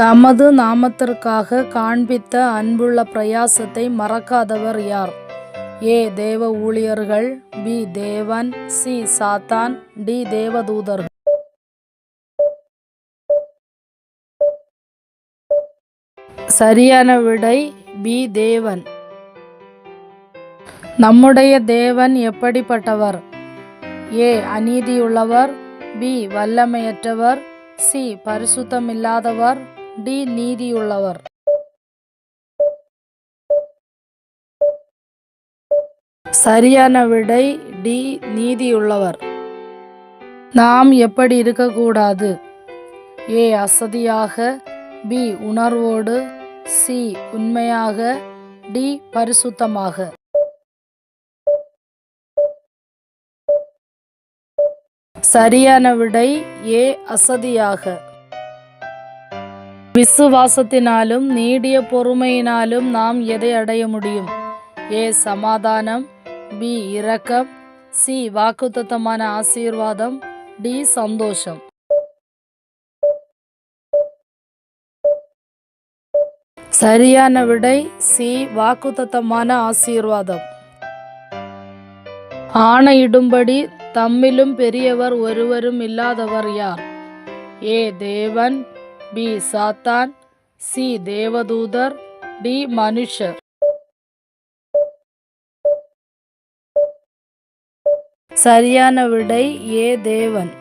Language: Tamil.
தமது நாமத்திற்காக காண்பித்த அன்புள்ள பிரயாசத்தை மறக்காதவர் யார்? ஏ. தேவ ஊழியர்கள் பி. தேவன் சி. சாத்தான் டி. தேவதூதர்கள். சரியான விடை பி. தேவன். நம்முடைய தேவன் எப்படிப்பட்டவர்? ஏ. அநீதியுள்ளவர் பி. வல்லமையற்றவர் சி. பரிசுத்தமில்லாதவர் டி நீதியுள்ளவர். சரியான விடை டி நீதியுள்ளவர். நாம் எப்படி இருக்கக்கூடாது? ஏ அசதியாக பி உணர்வோடு சி உண்மையாக டி பரிசுத்தமாக. சரியான விடை ஏ அசதியாக. விசுவாசத்தினாலும் நீடிய பொறுமையினாலும் நாம் எதை அடைய முடியும்? ஏ சமாதானம். பி இரக்கம். சி வாக்குத்தத்தமான ஆசீர்வாதம். டி சந்தோஷம். சரியான விடை சி வாக்குத்தத்தமான ஆசீர்வாதம். ஆணையிடும்படி தம்மிலும் பெரியவர் ஒருவரும் இல்லாதவர் யார்? ஏ தேவன். பி. சாத்தான் சி. தேவதூதர் டி. மனுஷர். சரியான விடை ஏ. தேவன்.